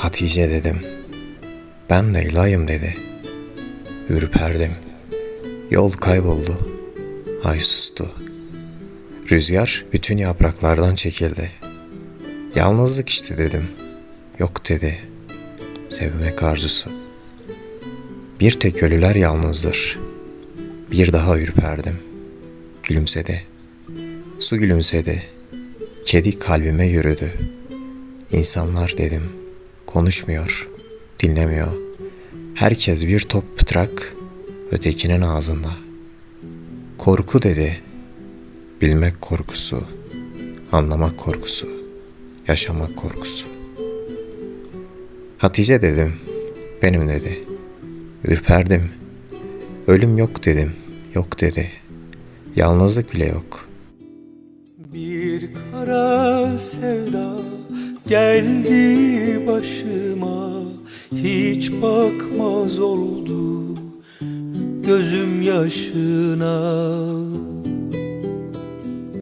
Hatice dedim. Ben Leyla'yım dedi. Ürperdim. Yol kayboldu. Ay sustu. Rüzgar bütün yapraklardan çekildi. Yalnızlık işte dedim. Yok dedi. Sevmek arzusu. Bir tek ölüler yalnızdır. Bir daha ürperdim. Gülümsedi. Su gülümsedi. Kedi kalbime yürüdü. İnsanlar dedim. Konuşmuyor, dinlemiyor. Herkes bir top pıtrak ötekinin ağzında. Korku dedi. Bilmek korkusu, anlamak korkusu, yaşamak korkusu. Hatice dedim, benim dedi. Ürperdim. Ölüm yok dedim, yok dedi. Yalnızlık bile yok. Bir kara sevda geldi başıma Hiç bakmaz oldu gözüm yaşına